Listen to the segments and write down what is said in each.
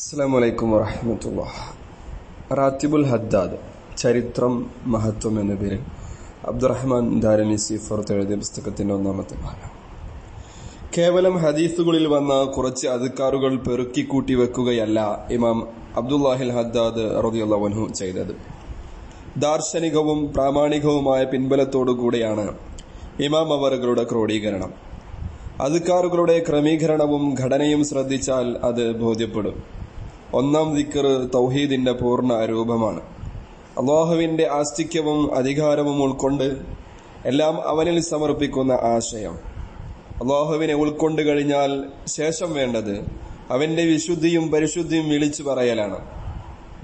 അസ്സാം വലൈക്കും വറഹമത്തുള്ള റാത്തിബുൽ ഹദ്ദാദ് ചരിത്രം മഹത്വം എന്ന പേരിൽ അബ്ദുറഹ്മാൻ ദാരമി സീഫർത്ത് എഴുതിയ പുസ്തകത്തിന്റെ ഒന്നാമത്തെ ഭാഗം. കേവലം ഹദീസുകളിൽ വന്ന കുറച്ച് അധികാറുകൾ പെറുക്കിക്കൂട്ടി വെക്കുകയല്ല ഇമാം അബ്ദുല്ലാഹിൽ ഹദ്ദാദ് റതിയുള്ളവൻഹു ചെയ്തത്. ദാർശനികവും പ്രാമാണികവുമായ പിൻബലത്തോടുകൂടിയാണ് ഇമാം അവറുകളുടെ ക്രോഡീകരണം. അധികാറുകളുടെ ക്രമീകരണവും ഘടനയും ശ്രദ്ധിച്ചാൽ അത് ബോധ്യപ്പെടും. ഒന്നാം ദിക്കർ തൗഹീദിന്റെ പൂർണ രൂപമാണ്. അള്ളാഹുവിന്റെ ആസ്തിക്യവും അധികാരവും ഉൾക്കൊണ്ട് എല്ലാം അവനിൽ സമർപ്പിക്കുന്ന ആശയം. അള്ളാഹുവിനെ ഉൾക്കൊണ്ട് കഴിഞ്ഞാൽ ശേഷം വേണ്ടത് അവന്റെ വിശുദ്ധിയും പരിശുദ്ധിയും വിളിച്ചു പറയലാണ്.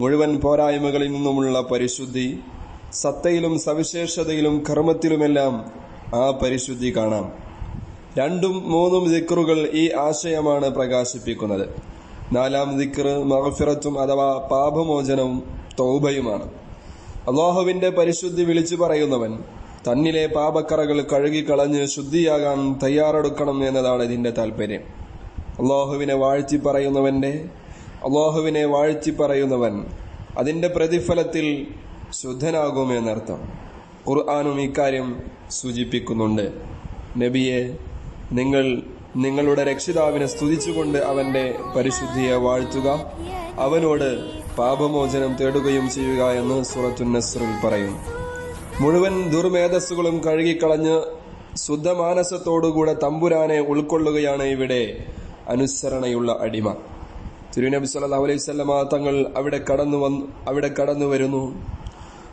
മുഴുവൻ പോരായ്മകളിൽ നിന്നുമുള്ള പരിശുദ്ധി സത്തയിലും സവിശേഷതയിലും കർമ്മത്തിലുമെല്ലാം ആ പരിശുദ്ധി കാണാം. രണ്ടും മൂന്നും ദിക്കറുകൾ ഈ ആശയമാണ് പ്രകാശിപ്പിക്കുന്നത്. നാലാം ദിക്കർ മഹഫിറത്തും അഥവാ പാപമോചനവും തൗബയുമാണ്. അള്ളാഹുവിന്റെ പരിശുദ്ധി വിളിച്ചു പറയുന്നവൻ തന്നിലെ പാപക്കറകൾ കഴുകിക്കളഞ്ഞ് ശുദ്ധിയാകാൻ തയ്യാറെടുക്കണം എന്നതാണ് ഇതിന്റെ താല്പര്യം അള്ളാഹുവിനെ വാഴ്ത്തി പറയുന്നവന്റെ അള്ളാഹുവിനെ വാഴ്ത്തി പറയുന്നവൻ അതിന്റെ പ്രതിഫലത്തിൽ ശുദ്ധനാകുമെന്നർത്ഥം ഖുർആാനും ഇക്കാര്യം സൂചിപ്പിക്കുന്നുണ്ട്. നബിയെ നിങ്ങൾ നിങ്ങളുടെ രക്ഷിതാവിനെ സ്തുതിച്ചുകൊണ്ട് അവന്റെ പരിശുദ്ധിയെ വാഴ്ത്തുക. അവനോട് പാപമോചനം തേടുകയും ചെയ്യുക എന്ന് സൂറത്തു നസ്റിൽ പറയുന്നു മുഴുവൻ ദുർമേധസ്സുകളും കഴുകിക്കളഞ്ഞ് ശുദ്ധമാനസത്തോടുകൂടെ തമ്പുരാനെ ഉൾക്കൊള്ളുകയാണ് ഇവിടെ അനുസരണയുള്ള അടിമ. തിരുനബി സല്ലാ അലൈഹി വസല്ലമ തങ്ങൾ അവിടെ കടന്നു വന്നു അവിടെ കടന്നു വരുന്നു.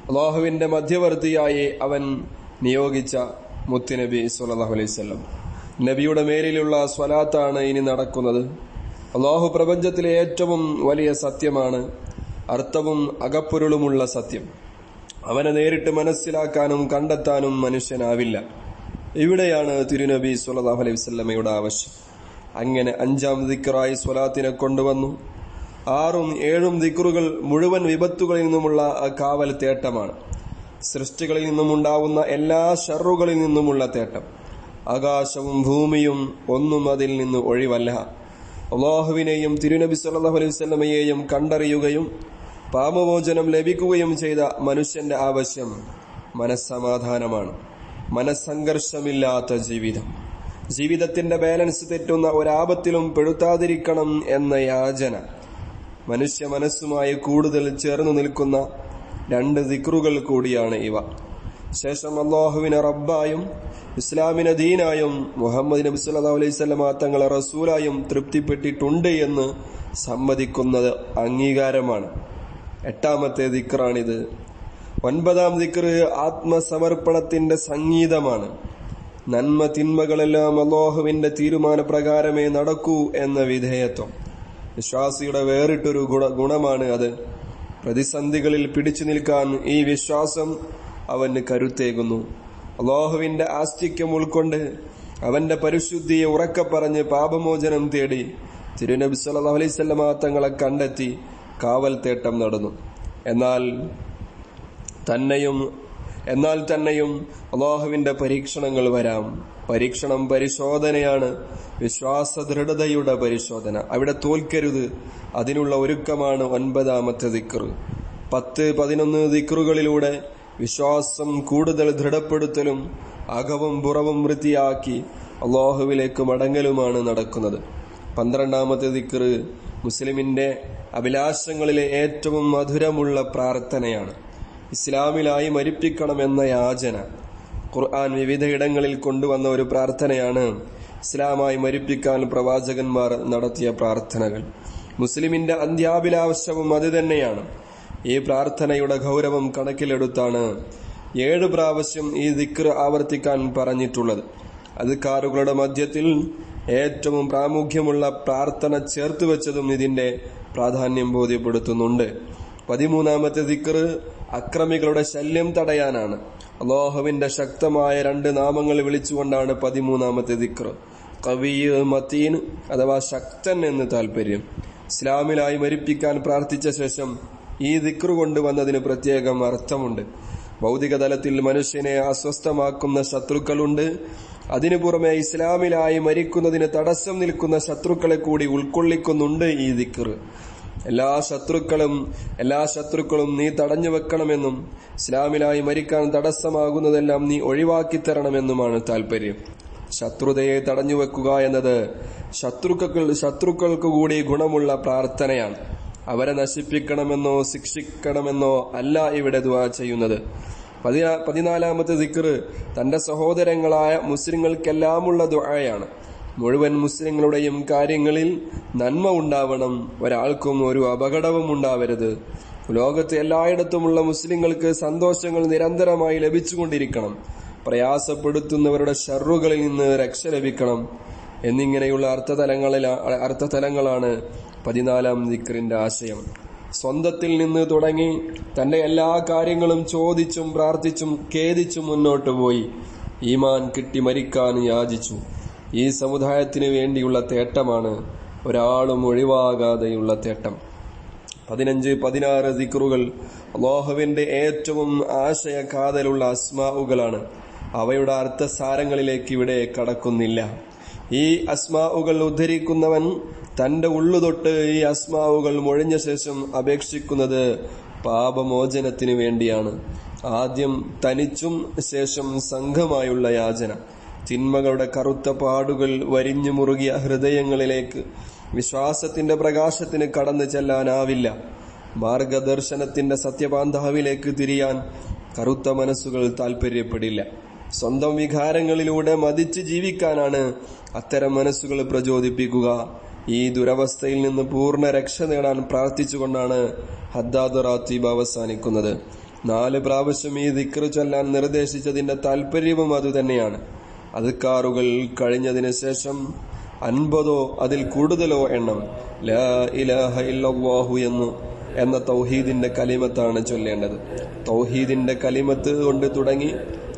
അള്ളാഹുവിന്റെ മധ്യവർത്തിയായി അവൻ നിയോഗിച്ച മുത്തുനബി സല്ലാഹു അലൈവല്ലം നബിയുടെ മേലിലുള്ള സ്വലാത്താണ് ഇനി നടക്കുന്നത്. അള്ളാഹു പ്രപഞ്ചത്തിലെ ഏറ്റവും വലിയ സത്യമാണ് അർത്ഥവും അകപ്പൊരുളുമുള്ള സത്യം. അവനെ നേരിട്ട് മനസ്സിലാക്കാനും കണ്ടെത്താനും മനുഷ്യനാവില്ല. ഇവിടെയാണ് തിരുനബി സുല്ലാഹു അലൈഹി വസല്ലമയുടെ ആവശ്യം. അങ്ങനെ അഞ്ചാം ദിക്കറായി സ്വലാത്തിനെ കൊണ്ടുവന്നു. ആറും ഏഴും ദിക്കറുകൾ മുഴുവൻ വിപത്തുകളിൽ നിന്നുമുള്ള കാവൽ തേട്ടമാണ് സൃഷ്ടികളിൽ നിന്നുമുണ്ടാവുന്ന എല്ലാ ഷറുകളിൽ നിന്നുമുള്ള തേട്ടം. ആകാശവും ഭൂമിയും ഒന്നും അതിൽ നിന്ന് ഒഴിവല്ല. അള്ളാഹുവിനെയും തിരുനബി സല്ലാഹു അലൈഹി വസല്ലമയെയും കണ്ടറിയുകയും പാപമോചനം ലഭിക്കുകയും ചെയ്ത മനുഷ്യന്റെ ആവശ്യം മനസ്സമാധാനമാണ്. മനസ്സംഘർഷമില്ലാത്ത ജീവിതം. ജീവിതത്തിന്റെ ബാലൻസ് തെറ്റുന്ന ഒരാപത്തിലും പെടുത്താതിരിക്കണം എന്ന യാചന. മനുഷ്യ മനസ്സുമായി കൂടുതൽ ചേർന്നു നിൽക്കുന്ന രണ്ട് ദിക്റുകൾ കൂടിയാണ് ഇവ. ശേഷം അള്ളാഹുവിനെ റബ്ബായും ഇസ്ലാമിനെ ദീനായും മുഹമ്മദ് നബി സല്ലാ അലൈഹി വസല്ലമ തങ്ങളെ റസൂലായും തൃപ്തിപ്പെട്ടിട്ടുണ്ട് എന്ന് സമ്മതിക്കുന്നത് അംഗീകാരമാണ്. എട്ടാമത്തെ ദിക്റാണിത്. ഒൻപതാം ദിക്റ് ആത്മസമർപ്പണത്തിന്റെ സംഗീതമാണ്. നന്മ തിന്മകളെല്ലാം അലോഹുവിന്റെ തീരുമാനപ്രകാരമേ നടക്കൂ എന്ന വിധേയത്വം. വിശ്വാസിയുടെ വേറിട്ടൊരു ഗുണ ഗുണമാണ് അത്. പ്രതിസന്ധികളിൽ പിടിച്ചു നിൽക്കാൻ ഈ വിശ്വാസം അവന് കരുത്തേകുന്നു. അള്ളാഹുവിന്റെ ആസ്തിക്യം ഉൾക്കൊണ്ട് അവന്റെ പരിശുദ്ധിയെ ഉറക്കെ പറഞ്ഞ് പാപമോചനം തേടി തിരുനബി സല്ലല്ലാഹു അലൈഹി വസല്ലമ തങ്ങളെ കണ്ടെത്തി കാവൽ തേട്ടം നടന്നു. എന്നാൽ തന്നെയും എന്നാൽ തന്നെയും അള്ളാഹുവിന്റെ പരീക്ഷണങ്ങൾ വരാം. പരീക്ഷണം പരിശോധനയാണ് വിശ്വാസ ദൃഢതയുടെ പരിശോധന. അവിടെ തോൽക്കരുത്. അതിനുള്ള ഒരുക്കമാണ് ഒൻപതാമത്തെ ദിക്കറ് പത്ത് പതിനൊന്ന് ദിക്റുകളിലൂടെ വിശ്വാസം കൂടുതൽ ദൃഢപ്പെടുത്തലും അകവും പുറവും വൃത്തിയാക്കി അള്ളാഹുവിലേക്ക് മടങ്ങലുമാണ് നടക്കുന്നത്. പന്ത്രണ്ടാമത്തെ ദിക്ർ മുസ്ലിമിന്റെ അഭിലാഷങ്ങളിലെ ഏറ്റവും മധുരമുള്ള പ്രാർത്ഥനയാണ്. ഇസ്ലാമിലായി മരിപ്പിക്കണമെന്ന യാചന. ഖുർആൻ വിവിധയിടങ്ങളിൽ കൊണ്ടുവന്ന ഒരു പ്രാർത്ഥനയാണ് ഇസ്ലാമായി മരിപ്പിക്കാൻ പ്രവാചകന്മാർ നടത്തിയ പ്രാർത്ഥനകൾ. മുസ്ലിമിന്റെ അന്ത്യാഭിലാവശ്യവും അത് തന്നെയാണ്. ഈ പ്രാർത്ഥനയുടെ ഗൗരവം കണക്കിലെടുത്താണ് ഏഴ് പ്രാവശ്യം ഈ ദിക്ർ ആവർത്തിക്കാൻ പറഞ്ഞിട്ടുള്ളത്. അത് അധികാറുകളുടെ മധ്യത്തിൽ ഏറ്റവും പ്രാമുഖ്യമുള്ള പ്രാർത്ഥന ചേർത്ത് വെച്ചതും ഇതിന്റെ പ്രാധാന്യം ബോധ്യപ്പെടുത്തുന്നുണ്ട്. പതിമൂന്നാമത്തെ ദിക്ർ അക്രമികളുടെ ശല്യം തടയാനാണ്. അള്ളാഹുവിന്റെ ശക്തമായ രണ്ട് നാമങ്ങൾ വിളിച്ചുകൊണ്ടാണ് പതിമൂന്നാമത്തെ ദിക്ർ. കവിയ് മതീൻ അഥവാ ശക്തൻ എന്ന് താല്പര്യം ഇസ്ലാമിലായി മരിപ്പിക്കാൻ പ്രാർത്ഥിച്ച ശേഷം ഈ ദിക്ർ കൊണ്ടുവന്നതിന് പ്രത്യേകം അർത്ഥമുണ്ട്. ഭൗതിക തലത്തിൽ മനുഷ്യനെ അസ്വസ്ഥമാക്കുന്ന ശത്രുക്കളുണ്ട്. അതിനു പുറമെ ഇസ്ലാമിലായി മരിക്കുന്നതിന് തടസ്സം നിൽക്കുന്ന ശത്രുക്കളെ കൂടി ഉൾക്കൊള്ളിക്കുന്നുണ്ട് ഈ ദിക്ർ എല്ലാ ശത്രുക്കളും എല്ലാ ശത്രുക്കളും നീ തടഞ്ഞു വെക്കണമെന്നും ഇസ്ലാമിലായി മരിക്കാൻ തടസ്സമാകുന്നതെല്ലാം നീ ഒഴിവാക്കി തരണമെന്നുമാണ് താല്പര്യം ശത്രുതയെ തടഞ്ഞു വെക്കുക എന്നത് ശത്രുക്കൾ ശത്രുക്കൾക്ക് കൂടി ഗുണമുള്ള പ്രാർത്ഥനയാണ്. അവരെ നശിപ്പിക്കണമെന്നോ ശിക്ഷിക്കണമെന്നോ അല്ല ഇവിടെ ദുവാ ചെയ്യുന്നത്. പതിനാ പതിനാലാമത്തെ ദിക്ർ തന്റെ സഹോദരങ്ങളായ മുസ്ലിങ്ങൾക്കെല്ലാമുള്ള ദുആയാണ്. മുഴുവൻ മുസ്ലിങ്ങളുടെയും കാര്യങ്ങളിൽ നന്മ ഉണ്ടാവണം. ഒരാൾക്കും ഒരു അപകടവും ഉണ്ടാവരുത്. ലോകത്ത് എല്ലായിടത്തുമുള്ള മുസ്ലിങ്ങൾക്ക് സന്തോഷങ്ങൾ നിരന്തരമായി ലഭിച്ചുകൊണ്ടിരിക്കണം. പ്രയാസപ്പെടുത്തുന്നവരുടെ ഷറുകളിൽ നിന്ന് രക്ഷ ലഭിക്കണം. എന്നിങ്ങനെയുള്ള അർത്ഥതലങ്ങളിലാണ് അർത്ഥതലങ്ങളാണ് പതിനാലാം ദിക്റിന്റെ ആശയം. സ്വന്തത്തിൽ നിന്ന് തുടങ്ങി തന്റെ എല്ലാ കാര്യങ്ങളും ചോദിച്ചും പ്രാർത്ഥിച്ചും ഖേദിച്ചും മുന്നോട്ടു പോയി. ഈമാൻ കിട്ടി മരിക്കാൻ യാചിച്ചു. ഈ സമുദായത്തിന് വേണ്ടിയുള്ള തേട്ടമാണ് ഒരാളും ഒഴിവാകാതെയുള്ള തേട്ടം. പതിനഞ്ച് പതിനാറ് ദിക്റുകൾ അള്ളാഹുവിന്റെ ഏറ്റവും ആശയ കാതലുള്ള അസ്മാവുകളാണ് അവയുടെ അർത്ഥസാരങ്ങളിലേക്ക് ഇവിടെ കടക്കുന്നില്ല. ഈ അസ്മാവുകൾ ഉദ്ധരിക്കുന്നവൻ തന്റെ ഉള്ളുതൊട്ട് ഈ അസ്മാവുകൾ മുഴിഞ്ഞ ശേഷം അപേക്ഷിക്കുന്നത് പാപമോചനത്തിന് വേണ്ടിയാണ്. ആദ്യം തനിച്ചും ശേഷം സംഘമായുള്ള യാചന. തിന്മകളുടെ കറുത്ത പാടുകൾ വരിഞ്ഞു മുറുകിയ ഹൃദയങ്ങളിലേക്ക് വിശ്വാസത്തിന്റെ പ്രകാശത്തിന് കടന്നു ചെല്ലാനാവില്ല. മാർഗദർശനത്തിന്റെ സത്യപാന്ധാവിലേക്ക് തിരിയാൻ കറുത്ത മനസ്സുകൾ താൽപ്പര്യപ്പെടില്ല സ്വന്തം വികാരങ്ങളിലൂടെ മതിച്ച് ജീവിക്കാനാണ് അത്തരം മനസ്സുകൾ പ്രചോദിപ്പിക്കുക. ഈ ദുരവസ്ഥയിൽ നിന്ന് പൂർണ രക്ഷ നേടാൻ പ്രാർത്ഥിച്ചുകൊണ്ടാണ് ഹദ്ദാദ് റാത്തീബ് അവസാനിക്കുന്നത്. നാല് പ്രാവശ്യം ഈ ദിക്റ് ചൊല്ലാൻ നിർദ്ദേശിച്ചതിന്റെ താല്പര്യവും അതുതന്നെയാണ് അതുക്കാറുകൾ കഴിഞ്ഞതിന് ശേഷം അൻപതോ അതിൽ കൂടുതലോ എണ്ണം ലാ ഇലാഹ എന്ന് എന്ന തൗഹീദിന്റെ കലിമത്താണ് ചൊല്ലേണ്ടത്. തൗഹീദിന്റെ കലിമത്ത് കൊണ്ട് തുടങ്ങി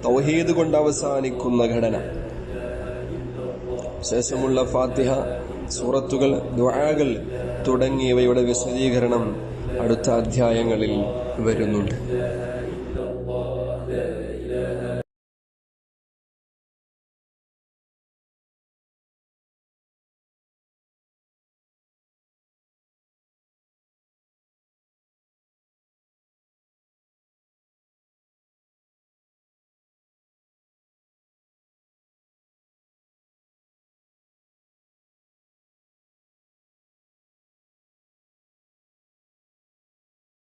തൗഹീദ് കൊണ്ട് അവസാനിക്കുന്ന ഘടന. ശേഷമുള്ള ഫാത്തിഹ സൂറത്തുകൾ ദുആകൾ തുടങ്ങിയവയുടെ വിശദീകരണം അടുത്ത അധ്യായങ്ങളിൽ വരുന്നുണ്ട്.